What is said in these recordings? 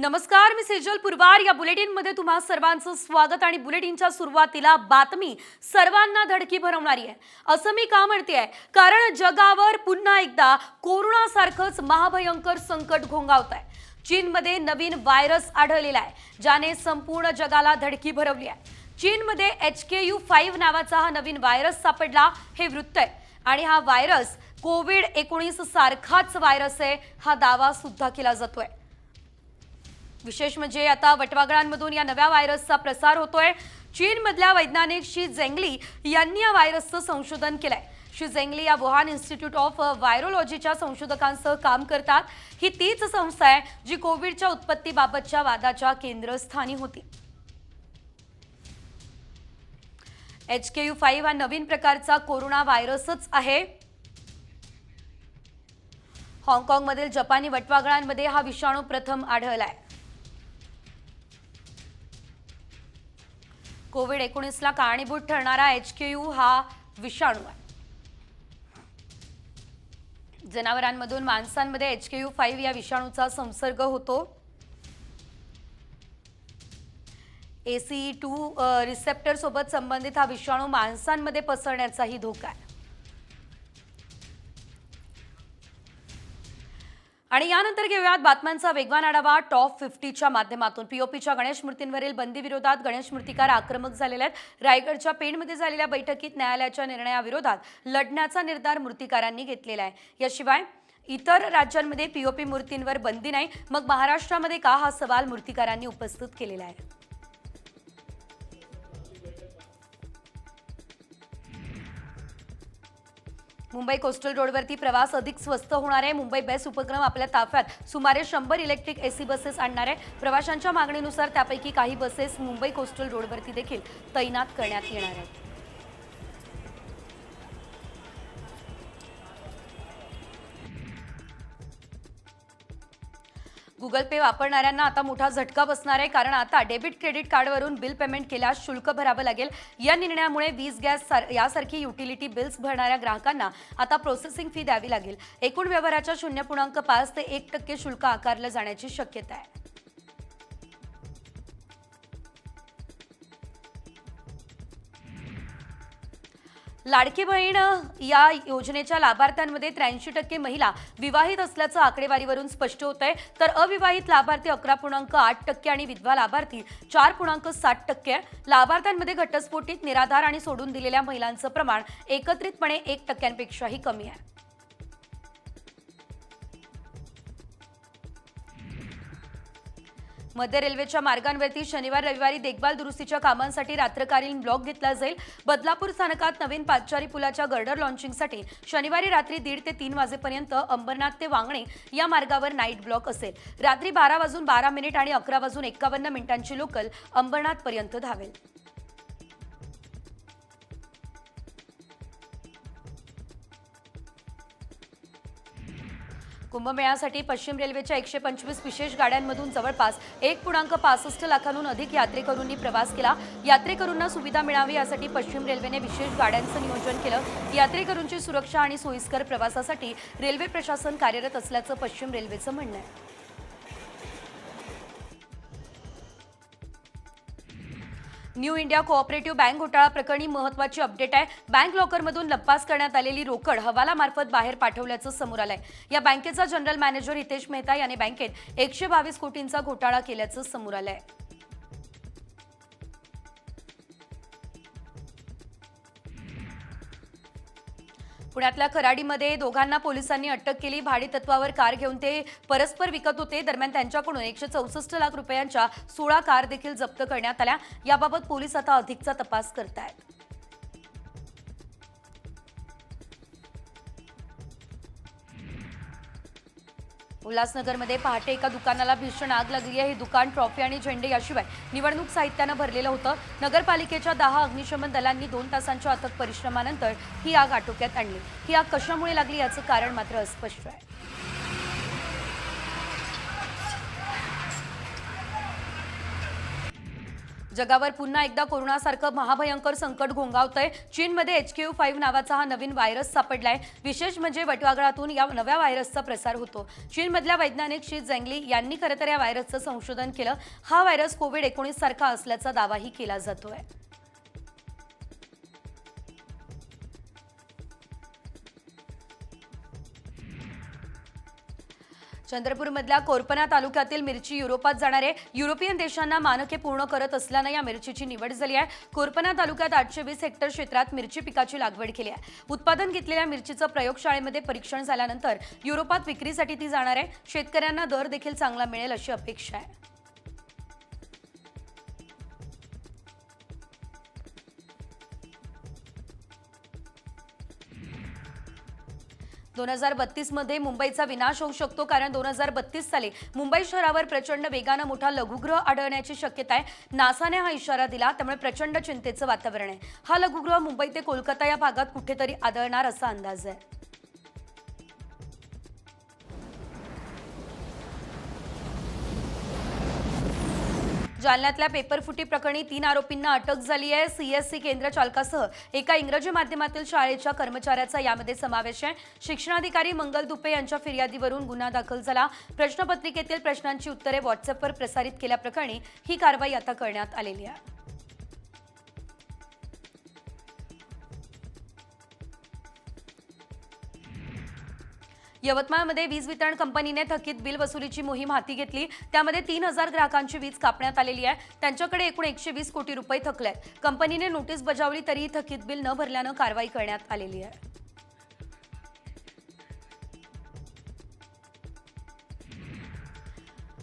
नमस्कार मी सेजल पुरवार. या बुलेटिनमध्ये तुम्हा सर्वांचं स्वागत आणि बुलेटिनच्या सुरुवातीला बातमी सर्वांना धडकी भरवणारी आहे. असं मी का म्हणतेय? कारण जगावर पुन्हा एकदा कोरोनासारखंच महाभयंकर संकट घोंगावत आहे चीनमध्ये नवीन व्हायरस आढळलेला आहे ज्याने संपूर्ण जगाला धडकी भरवली आहे. चीनमध्ये एच के यू फाईव्ह नावाचा हा नवीन व्हायरस सापडला हे वृत्त आहे. आणि हा व्हायरस कोविड एकोणीस सारखाच व्हायरस आहे हा दावा सुद्धा केला जातोय. विशेष म्हणजे आता वटवागळांमधून या नव्या व्हायरसचा प्रसार होतोय. चीनमधल्या वैज्ञानिक शी जेंगली यांनी या व्हायरसचं संशोधन केलंय. शी जेंगली या वुहान इन्स्टिट्यूट ऑफ व्हायरोलॉजीच्या संशोधकांसह काम करतात. ही तीच संस्था आहे जी कोविडच्या उत्पत्तीबाबतच्या वादाच्या केंद्रस्थानी होती. एच के यू फाईव्ह हा नवीन प्रकारचा कोरोना व्हायरसच आहे. हाँगकाँगमधील जपानी वटवागळांमध्ये हा विषाणू प्रथम आढळला आहे कोविड एकोणीसला कारणीभूत ठरणारा एच के यू हा विषाणू आहे. जनावरांमधून माणसांमध्ये एच के यू फाईव्ह या विषाणूचा संसर्ग होतो. एसी टू रिसेप्टर सोबत संबंधित हा विषाणू माणसांमध्ये पसरण्याचाही धोका आहे. आणि यानंतर घेऊयात बातम्यांचा वेगवान आढावा. टॉप फिफ्टीच्या माध्यमातून पीओपीच्या गणेश मूर्तींवरील बंदी विरोधात गणेश मूर्तिकार आक्रमक झालेले आहेत. रायगडच्या पेणमध्ये झालेल्या बैठकीत न्यायालयाच्या निर्णयाविरोधात लढण्याचा निर्धार मूर्तिकारांनी घेतलेला आहे. याशिवाय इतर राज्यांमध्ये पीओपी मूर्तींवर बंदी नाही. मग महाराष्ट्रामध्ये का हा सवाल मूर्तिकारांनी उपस्थित केलेला आहे? मुंबई कोस्टल रोडवरती प्रवास अधिक स्वस्त होणार आहे. मुंबई बेस्ट उपक्रम आपल्या ताफ्यात. सुमारे शंभर इलेक्ट्रिक एसी बसेस आणणार आहे. प्रवाशांच्या मागणीनुसार त्यापैकी काही बसेस मुंबई कोस्टल रोडवरती देखील तैनात करण्यात येणार आहेत. गुगल पे वापरणाऱ्यांना आता मोठा झटका बसणार आहे. कारण आता डेबिट क्रेडिट कार्डवरून बिल पेमेंट केल्यास शुल्क भरावं लागेल. या निर्णयामुळे वीज गॅस सार- यासारखी युटिलिटी बिल्स भरणाऱ्या ग्राहकांना आता प्रोसेसिंग फी द्यावी लागेल. एकूण व्यवहाराच्या शून्य पूर्णांक पाच ते एक टक्के शुल्क आकारलं जाण्याची शक्यता आहे. लाडकी बहीण या योजनेच्या लाभार्थ्यांमध्ये त्र्याऐंशी टक्के महिला विवाहित असल्याचं आकडेवारीवरून स्पष्ट होत आहे तर अविवाहित लाभार्थी अकरा पूर्णांक आठ टक्के आणि विधवा लाभार्थी चार पूर्णांक सात टक्के आहे. लाभार्थ्यांमध्ये घटस्फोटीत निराधार आणि सोडून दिलेल्या महिलांचं प्रमाण एकत्रितपणे एक टक्क्यांपेक्षाही कमी आहे मध्य रेल्वेच्या मार्गांवरती शनिवार रविवारी देखभाल दुरुस्तीच्या कामांसाठी रात्रकालीन ब्लॉक घेतला जाईल. बदलापूर स्थानकात नवीन पादचारी पुलाच्या गर्डर लॉन्चिंगसाठी शनिवारी रात्री दीड ते तीन वाजेपर्यंत अंबरनाथ ते वांगणे या मार्गावर नाईट ब्लॉक असेल. रात्री बारा वाजून बारा मिनिट आणि अकरा वाजून एक्कावन्न मिनिटांची लोकल अंबरनाथपर्यंत धावेल. कुंभमेळ्यासाठी पश्चिम रेल्वेच्या एकशे पंचवीस विशेष गाड्यांमधून जवळपास एक पूर्णांक पासष्ट लाखांहून अधिक यात्रेकरूंनी प्रवास केला. यात्रेकरूंना सुविधा मिळावी यासाठी पश्चिम रेल्वेने विशेष गाड्यांचं नियोजन केलं. यात्रेकरूंची सुरक्षा आणि सोयीस्कर प्रवासासाठी रेल्वे प्रशासन कार्यरत असल्याचं पश्चिम रेल्वेचं म्हणणं आहे. न्यू इंडिया कोऑपरेटिव्ह बँक घोटाळा प्रकरणी महत्वाची अपडेट आहे. बँक लॉकरमधून लप्पास करण्यात आलेली रोकड हवालामार्फत बाहेर पाठवल्याचं समोर आलंय. या बँकेचा जनरल मॅनेजर हितेश मेहता याने बँकेत एकशे बावीस कोटींचा घोटाळा केल्याचं समोर आलंय. पुण्यातल्या खराडीमध्ये दोघांना पोलिसांनी अटक केली. भाडेतत्वावर कार घेऊन ते परस्पर विकत होते. दरम्यान त्यांच्याकडून एकशे चौसष्ट लाख रुपयांच्या सोळा कार देखील जप्त करण्यात आल्या. याबाबत पोलीस आता अधिकचा तपास करतायत. उल्हासनगरमध्ये पहाटे एका दुकानाला भीषण आग लागली आहे. हे दुकान ट्रॉफी आणि झेंडे याशिवाय निवडणूक साहित्यानं भरलेलं होतं. नगरपालिकेच्या दहा अग्निशमन दलांनी दोन तासांच्या अथक परिश्रमानंतर ही आग आटोक्यात आणली. ही आग कशामुळे लागली याचं कारण मात्र अस्पष्ट आहे. जगावर पुन्हा एकदा कोरोनासारखं महाभयंकर संकट घोंगावतंय. चीनमध्ये एच क्यू फाईव्ह नावाचा हा नवीन व्हायरस सापडलाय. विशेष म्हणजे वटवागळातून या नव्या व्हायरसचा प्रसार होतो. चीनमधल्या वैज्ञानिक शी झेंगली यांनी खरं तर या व्हायरसचं संशोधन केलं. हा व्हायरस कोविड एकोणीस सारखा असल्याचा दावाही केला जातोय. चंद्रपूरमधल्या कोरपना तालुक्यातील मिरची युरोपात जाणारे युरोपियन देशांना मानके पूर्ण करत असल्यानं या मिरचीची निवड झाली आहे. कोरपना तालुक्यात आठशे वीस हेक्टर क्षेत्रात मिरची पिकाची लागवड केली आहे. उत्पादन घेतलेल्या मिरचीचं प्रयोगशाळेमध्ये परीक्षण झाल्यानंतर युरोपात विक्रीसाठी ती जाणार आहे. शेतकऱ्यांना दर देखील चांगला मिळेल अशी अपेक्षा आहे. दोन हजार बत्तीसमध्ये मुंबईचा विनाश होऊ शकतो कारण दोन हजार बत्तीस साली मुंबई शहरावर प्रचंड वेगानं मोठा लघुग्रह आढळण्याची शक्यता आहे. नासाने हा इशारा दिला त्यामुळे प्रचंड चिंतेचं वातावरण आहे. हा लघुग्रह मुंबई ते कोलकाता या भागात कुठेतरी आढळणार असा अंदाज आहे. जालन्यातल्या पेपरफुटी प्रकरणी तीन आरोपींना अटक झाली आहे. सीएससी केंद्र चालकासह एका इंग्रजी माध्यमातील शाळेच्या कर्मचाऱ्याचा यामध्ये समावेश आहे. शिक्षणाधिकारी मंगल दुपे यांच्या फिर्यादीवरून गुन्हा दाखल झाला. प्रश्नपत्रिकेतील प्रश्नांची उत्तरे व्हॉट्सअपवर प्रसारित केल्याप्रकरणी ही कारवाई आता करण्यात आलेली आहे. यवतमाळमध्ये वीज वितरण कंपनीने थकीत बिल वसुलीची मोहीम हाती घेतली. त्यामध्ये तीन हजार ग्राहकांची वीज कापण्यात आलेली आहे. त्यांच्याकडे एकूण एकशे वीस कोटी रुपये थकले आहेत. कंपनीने नोटीस बजावली तरीही थकीत बिल न भरल्यानं कारवाई करण्यात आलेली आहे.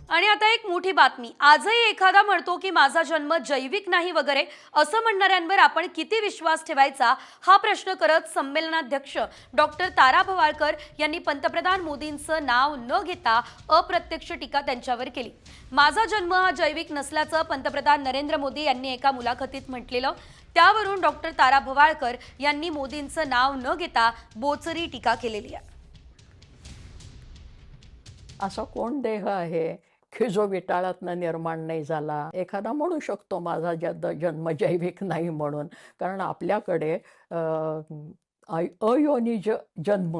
आणि आता एक मोठी बातमी. आजही एखादा म्हणतो की माझा जन्म जैविक नाही वगैरे असं म्हणणाऱ्यांवर आपण किती विश्वास ठेवायचा? हा प्रश्न करत संमेलनाध्यक्ष डॉक्टर तारा भवाळकर यांनी पंतप्रधान मोदींचं नाव न घेता अप्रत्यक्ष टीका त्यांच्यावर केली. माझा जन्म हा जैविक नसल्याचं पंतप्रधान नरेंद्र मोदी यांनी एका मुलाखतीत म्हटलेलं. त्यावरून डॉक्टर तारा भवाळकर यांनी मोदींचं नाव न घेता बोचरी टीका केलेली आहे. असा कोण देह आहे? की जो विटाळातनं निर्माण नाही झाला. एखादा म्हणू शकतो माझा जद जन्म जैविक नाही म्हणून. कारण आपल्याकडे अं, अयोनिज जन्म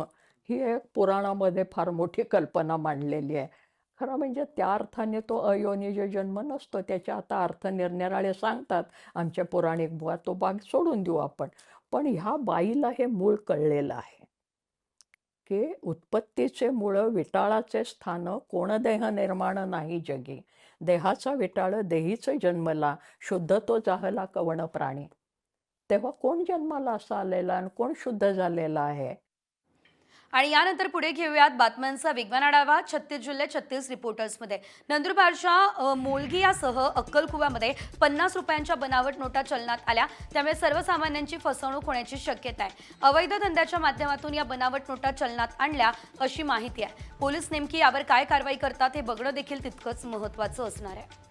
ही एक पुराणामध्ये फार मोठी कल्पना मांडलेली आहे. खरं म्हणजे त्या अर्थाने तो अयोनिज जन्म नसतो. त्याचे आता अर्थ निरनिराळे सांगतात आमच्या पौराणिक बुवा तो भाग सोडून देऊ आपण. पण ह्या बाईला हे मूळ कळलेलं आहे. की उत्पत्तीचे मुळं विटाळाचे स्थान कोण देह निर्माण नाही जगी. देहाचा विटाळ देहीचे जन्मला शुद्ध तो जाहला कवण प्राणी. तेव्हा कोण जन्माला असा आलेला आणि कोण शुद्ध झालेला आहे? आणि यानंतर पुढे घेऊयात बातम्यांचा वेगवान आढावा छत्तीस जिल्हे छत्तीस रिपोर्टर्समध्ये. नंदुरबारच्या मोलगियासह अक्कलकुव्यामध्ये पन्नास रुपयांच्या बनावट नोटा चलनात आल्या. त्यामुळे सर्वसामान्यांची फसवणूक होण्याची शक्यता आहे. अवैध धंद्याच्या माध्यमातून या बनावट नोटा चलनात आणल्या अशी माहिती आहे. पोलीस नेमकी यावर काय कारवाई करतात हे बघणं देखील तितकंच महत्त्वाचं असणार आहे.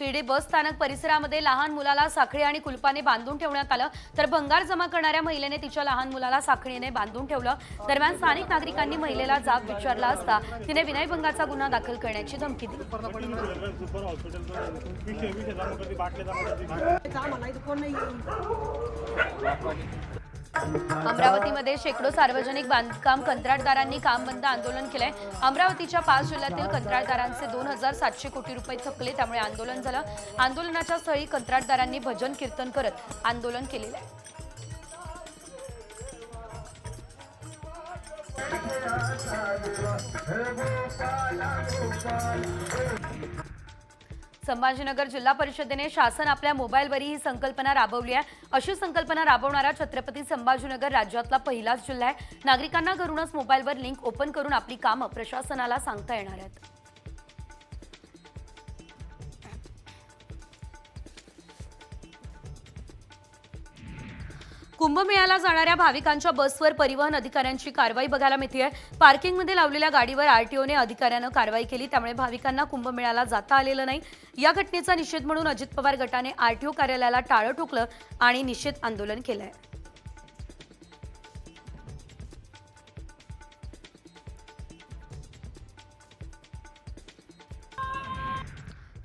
शिर्डी बस स्थानक परिसरामध्ये लहान मुलाला साखळी आणि कुलपाने बांधून ठेवण्यात आलं. तर भंगार जमा करणाऱ्या महिलेने तिच्या लहान मुलाला साखळीने बांधून ठेवलं. दरम्यान स्थानिक नागरिकांनी महिलेला जाब विचारला असता तिने विनयभंगाचा गुन्हा दाखल करण्याची धमकी दिली. अमरावतीमध्ये शेकडो सार्वजनिक बांधकाम कंत्राटदारांनी काम बंद आंदोलन केलंय. अमरावतीच्या पाच जिल्ह्यातील कंत्राटदारांचे दोन हजार सातशे कोटी रुपये थकले त्यामुळे आंदोलन झालं. आंदोलनाच्या स्थळी कंत्राटदारांनी भजन कीर्तन करत आंदोलन केलेलं आहे. संभाजीनगर जिल्हा परिषदेने शासन आपल्या मोबाईलवरही ही संकल्पना राबवली आहे. अशी संकल्पना राबवणारा छत्रपती संभाजीनगर राज्यातला पहिलाच जिल्हा आहे. नागरिकांना घरूनच मोबाईलवर लिंक ओपन करून आपली कामं प्रशासनाला सांगता येणार आहेत. कुंभमेळ्याला जाणाऱ्या भाविकांच्या बसवर परिवहन अधिकाऱ्यांची कारवाई बघायला मिळते पार्किंगमध्ये लावलेल्या गाडीवर आरटीओने अधिकाऱ्यानं कारवाई केली त्यामुळे भाविकांना कुंभमेळ्याला जाता आलेलं नाही. या घटनेचा निषेध म्हणून अजित पवार गटाने आरटीओ कार्यालयाला टाळं ठोकलं आणि निषेध आंदोलन केलंय.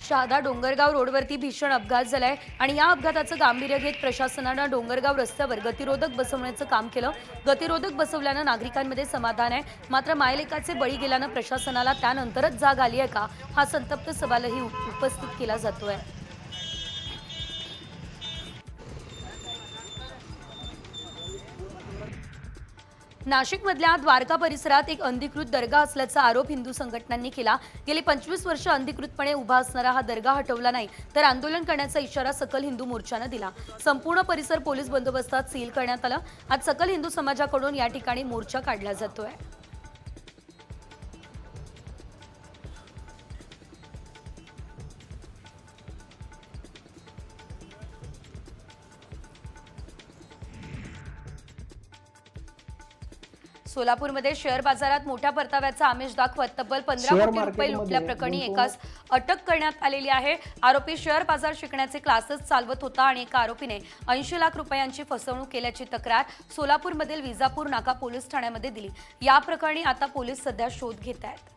शहादा डोंगरगाव रोडवरती भीषण अपघात झालाय आणि या अपघाताचं गांभीर्य घेत प्रशासनानं डोंगरगाव रस्त्यावर गतिरोधक बसवण्याचं काम केलं. गतिरोधक बसवल्यानं नागरिकांमध्ये समाधान आहे. मात्र मायलेकाचे बळी गेल्यानं प्रशासनाला त्यानंतरच जाग आली आहे का? हा संतप्त सवालही उपस्थित केला जातोय. नाशिकमधल्या द्वारका परिसरात एक अंधिकृत दर्गा असल्याचा आरोप हिंदू संघटनांनी केला. गेली पंचवीस वर्ष अंधिकृतपणे उभा असणारा हा दर्गा हटवला नाही तर आंदोलन करण्याचा इशारा सकल हिंदू मोर्चानं दिला. संपूर्ण परिसर पोलीस बंदोबस्तात सील करण्यात आला. आज सकल हिंदू समाजाकडून या ठिकाणी मोर्चा काढला जातोय. सोलापूरमध्ये शेअर बाजारात मोठ्या परताव्याचा आमिष दाखवत तब्बल पंधरा कोटी रुपये लुटल्या मार्केटमध्ये प्रकरणी गुंतवणूक- एकास अटक करण्यात आलेली आहे. आरोपी शेअर बाजार शिकण्याचे क्लासेस चालवत होता आणि एका आरोपीने ऐंशी लाख रुपयांची फसवणूक केल्याची तक्रार सोलापूरमधील विजापूर नाका पोलीस ठाण्यामध्ये दिली. या प्रकरणी आता पोलीस सध्या शोध घेत आहेत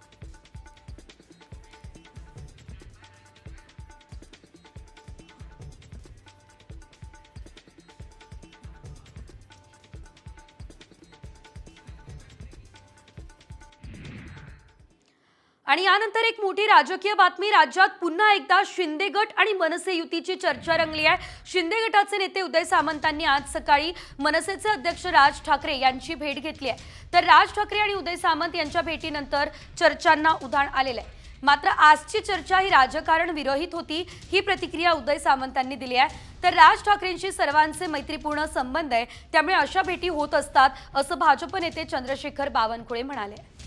आणि यानंतर एक मोठी राजकीय बातमी. राज्यात पुन्हा एकदा शिंदे गट आणि मनसे युतीची चर्चा रंगली आहे. शिंदे गटाचे नेते उदय सामंतांनी आज सकाळी मनसेचे अध्यक्ष राज ठाकरे यांची भेट घेतली आहे. तर राज ठाकरे आणि उदय सामंत यांच्या भेटीनंतर चर्चांना उधाण आलेलं आहे. मात्र आजची चर्चा ही राजकारण विरहित होती ही प्रतिक्रिया उदय सामंतांनी दिली आहे. तर राज ठाकरेंशी सर्वांचे मैत्रीपूर्ण संबंध आहे. त्यामुळे अशा भेटी होत असतात असं भाजप नेते चंद्रशेखर बावनकुळे म्हणाले. आहे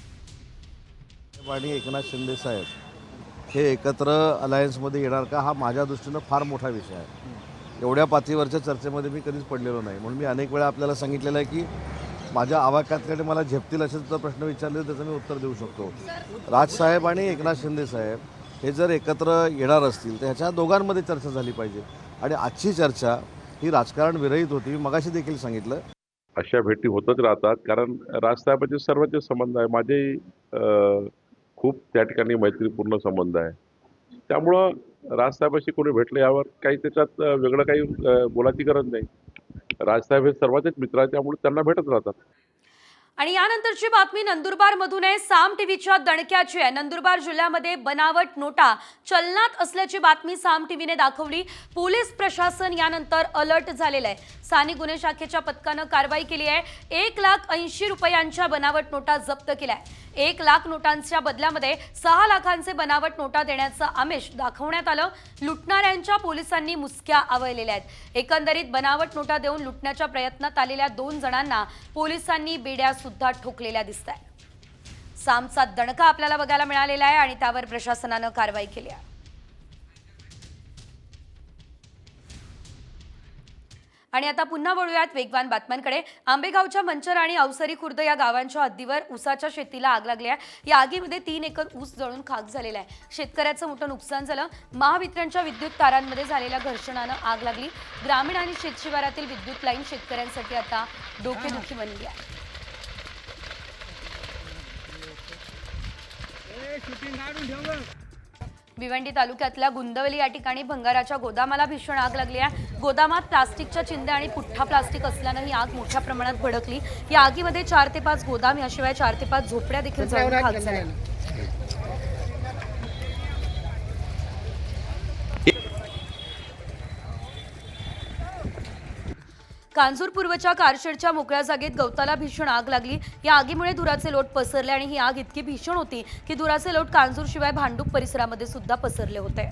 आणि एकनाथ शिंदे साहेब हे एकत्र अलायन्समध्ये येणार का हा माझ्या दृष्टीनं फार मोठा विषय आहे. एवढ्या पातळीवरच्या चर्चेमध्ये मी कधीच पडलेलो नाही. म्हणून मी अनेक वेळा आपल्याला सांगितलेलं आहे की माझ्या आवाक्यातकडे मला झेपतील असे जर प्रश्न विचारले त्याचं मी उत्तर देऊ शकतो. राजसाहेब आणि एकनाथ शिंदे साहेब हे जर एकत्र येणार असतील तर ह्याच्या दोघांमध्ये चर्चा झाली पाहिजे. आणि आजची चर्चा ही राजकारण विरहित होती. मी मगाशी देखील सांगितलं. अशा भेटी होतच राहतात. कारण राजसाहेबांचे सर्वचे संबंध आहे. माझे खूप त्या ठिकाणी मैत्रीपूर्ण संबंध आहे. त्यामुळं राजसाहेबाशी कोणी भेटलं यावर काही त्याच्यात वेगळं काही बोलायची गरज नाही. राजसाहेब हे सर्वांचेच मित्र आहेत त्यामुळे त्यांना भेटत राहतात. आणि यानंतरची बातमी नंदुरबार मधून आहे. साम टीव्हीच्या दणक्याची आहे. नंदुरबार जिल्ह्यामध्ये बनावट नोटा चलनात असल्याची बातमी साम टीव्हीने दाखवली. पोलीस प्रशासन यानंतर अलर्ट झालेलं आहे. स्थानिक गुन्हे शाखेच्या पथकानं कारवाई केली आहे. एक लाख ऐंशी रुपयांच्या बनावट नोटा जप्त केल्या आहे एक लाख नोटांच्या बदल्यामध्ये सहा लाखांचे बनावट नोटा देण्याचं आमिष दाखवण्यात आलं. लुटणाऱ्यांच्या पोलिसांनी मुसक्या आवळलेल्या आहेत. एकंदरीत बनावट नोटा देऊन लुटण्याच्या प्रयत्नात आलेल्या दोन जणांना पोलिसांनी बेड्या सुद्धा ठोकलेल्या दिसत आहेत सामचा दणका आपल्याला बघायला मिळालेला आहे आणि त्यावर प्रशासनानं कारवाई केली आहे. आणि आता पुन्हा वळूयात वेगवान बातम्यांकडे. आंबेगावच्या मंचर आणि अवसरी खुर्द या गावांच्या हद्दीवर ऊसाच्या शेतीला आग लागली आहे. या आगीमध्ये तीन एकर ऊस जळून खाक झालेला आहे. शेतकऱ्याचं मोठं नुकसान झालं. महावितरणच्या विद्युत तारांमध्ये झालेल्या घर्षणानं आग लागली. ग्रामीण आणि शेतशिवारातील विद्युत लाईन शेतकऱ्यांसाठी आता डोकेदुखी बनली आहे. भिवंडी तालुक्यातल्या गुंदवली या ठिकाणी भंगाराच्या गोदामाला भीषण आग लागली आहे. गोदामात प्लास्टिकच्या चिंध्या आणि पुठ्ठा प्लास्टिक असल्यानं ही आग मोठ्या प्रमाणात भडकली. या आगीमध्ये चार ते पाच गोदाम याशिवाय चार ते पाच झोपड्या देखील जळून खाक झाल्या. कांजूर पूर्वच्या कारशेडच्या मोकळ्या जागेत गवताला भीषण आग लागली. या आगीमुळे धुराचे लोट पसरले आणि ही आग इतकी भीषण होती की धुराचे लोट कांजूरशिवाय भांडूप परिसरामध्ये सुद्धा पसरले होते.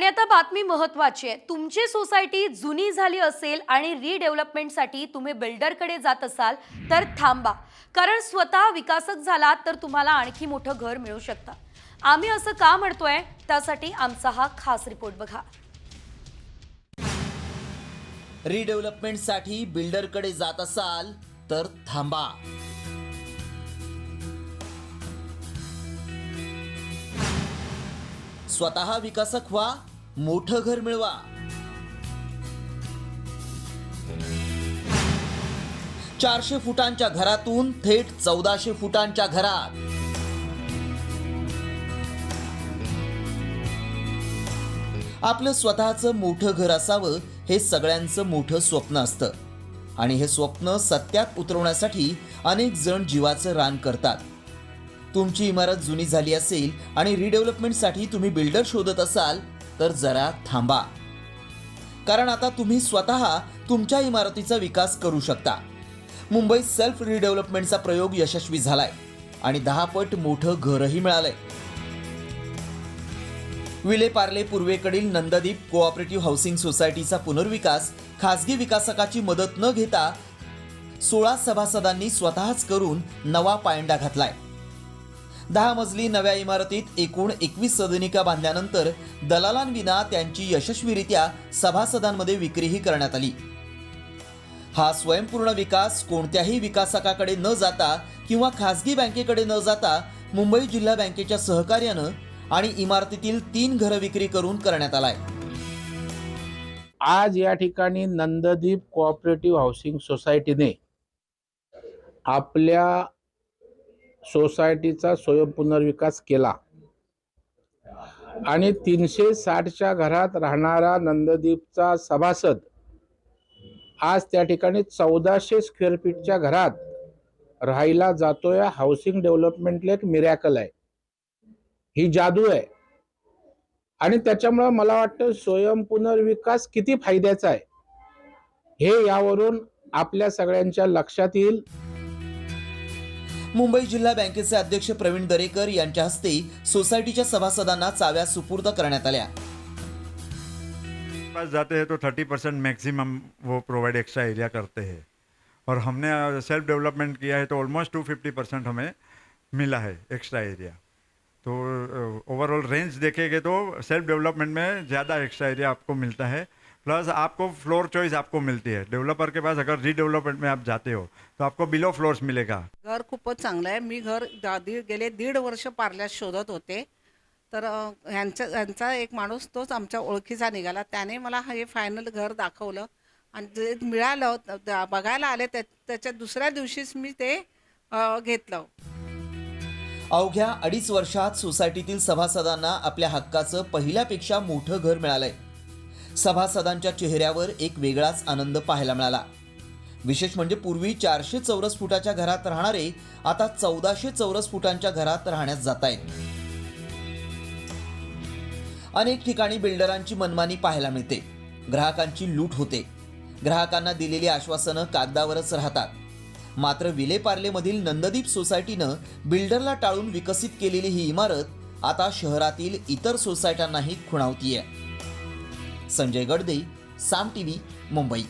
आणि आता बातमी महत्वाची आहे. तुमची सोसायटी जुनी झाली असेल आणि रिडेव्हलपमेंटसाठी तुम्ही बिल्डरकडे जात असाल तर थांबा. कारण स्वतः विकासक झालात तर तुम्हाला आणखी मोठं घर मिळू शकतं. आम्ही असं का म्हणतोय? त्यासाठी आमचा हा खास रिपोर्ट बघा. रिडेव्हलपमेंटसाठी बिल्डरकडे जात असाल तर थांबा. स्वतः विकासक व्हा मोठं घर मिळवा. चारशे फुटांच्या घरातून थेट चौदाशे फुटांच्या घरात. आपलं स्वतःचं मोठं घर असावं हे सगळ्यांचं मोठं स्वप्न असतं. आणि हे स्वप्न सत्यात उतरवण्यासाठी अनेक जण जीवाचं रान करतात. तुमची इमारत जुनी झाली असेल आणि रिडेव्हलपमेंटसाठी तुम्ही बिल्डर शोधत असाल तर जरा थांबा. कारण आता तुम्ही स्वतः तुमच्या इमारतीचा विकास करू शकता. मुंबईत सेल्फ रिडेव्हलपमेंटचा प्रयोग यशस्वी झालाय आणि दहा पट मोठं घरही मिळालंय. विले पार्ले पूर्वेकडील नंददीप कोऑपरेटिव्ह हाऊसिंग सोसायटीचा पुनर्विकास खासगी विकासकाची मदत न घेता सोळा सभासदांनी स्वतःच करून नवा पायंडा घातलाय. दहा मजली नव्या इमारतीत एकूण एकवीस सदनिका बांधल्यानंतर दलालांविना त्यांची यशस्वीरित्या सभासदांमध्ये विक्रीही करण्यात आली. हा स्वयंपूर्ण विकास कोणत्याही विकासकाकडे न जाता किंवा खासगी बँकेकडे न जाता मुंबई जिल्हा बँकेच्या सहकार्यानं आणि इमारतीतील तीन घरं विक्री करून करण्यात आलाय. आज या ठिकाणी नंददीप कोऑपरेटिव्ह हाऊसिंग सोसायटीने आपल्या सोसायटीचा स्वयंपुनर्विकास केला. आणि तीनशे साठच्या घरात राहणारा नंददीपचा सभासद आज त्या ठिकाणी चौदाशे स्क्वेअर फीटच्या घरात राहायला जातोय. हाऊसिंग डेव्हलपमेंटला एक मिरॅकल आहे. ही जादू आहे. आणि त्याच्यामुळं मला वाटतं स्वयंपुनर्विकास किती फायद्याचा आहे. हे यावरून आपल्या सगळ्यांच्या लक्षात येईल. मुंबई जिल्हा बँकेचे अध्यक्ष प्रवीण दरेकर यांच्या हस्ते सोसायटीच्या सभासदांना चाव्या सुपूर्द करण्यात आल्या. पास जाते हैं तो थर्टी परसेंट मैक्सिमम वो प्रोवाइड एक्स्ट्रा एरिया करते हैं. और हमने सेल्फ डेवलपमेंट किया है तो ऑलमोस्ट टू फिफ्टी परसेंट हमें मिला है एक्स्ट्रा एरिया तो ओवरऑल रेंज देखेंगे तो सेल्फ डेवलपमेंट में ज़्यादा एक्स्ट्रा एरिया आपको मिलता है। प्लस आपको फ्लोर चॉइस आपको मिलती है। डेवलपर के पास अगर रीडेवलपमेंट में आप जाते हो तो आपको बिलो फ्लोर्स मिलेगा। घर खूपच चांगलं आहे. मी घर दा- दीड गेले दीड वर्ष पार्ल्यात शोधत होते. तर अ, ह्यांच्या ह्यांचा एक माणूस तोच आमच्या ओळखीचा निघाला. त्याने मला हे फायनल घर दाखवलं. आणि जे मिळालं त- त- बघायला आले त्या त्याच्या दुसऱ्या दिवशीच मी ते अ, घेतलं. अवघ्या अडीच वर्षात सोसायटीतील सभासदांना आपल्या हक्काचं पहिल्यापेक्षा मोठं घर मिळालंय. सभासदांच्या चेहऱ्यावर एक वेगळाच आनंद पाहायला मिळाला. विशेष म्हणजे पूर्वी चारशे चौरस फुटाच्या घरात राहणारे आता चौदाशे चौरस फुटांच्या घरात राहण्यास जात आहेत. अनेक ठिकाणी बिल्डरांची मनमानी पाहायला मिळते. ग्राहकांची लूट होते. ग्राहकांना दिलेली आश्वासनं कागदावरच राहतात. मात्र विलेपार्लेमधील नंददीप सोसायटीनं बिल्डरला टाळून विकसित केलेली ही इमारत आता शहरातील इतर सोसायट्यांनाही खुणावतीये. Sanjay Gadade Saam T V Mumbai.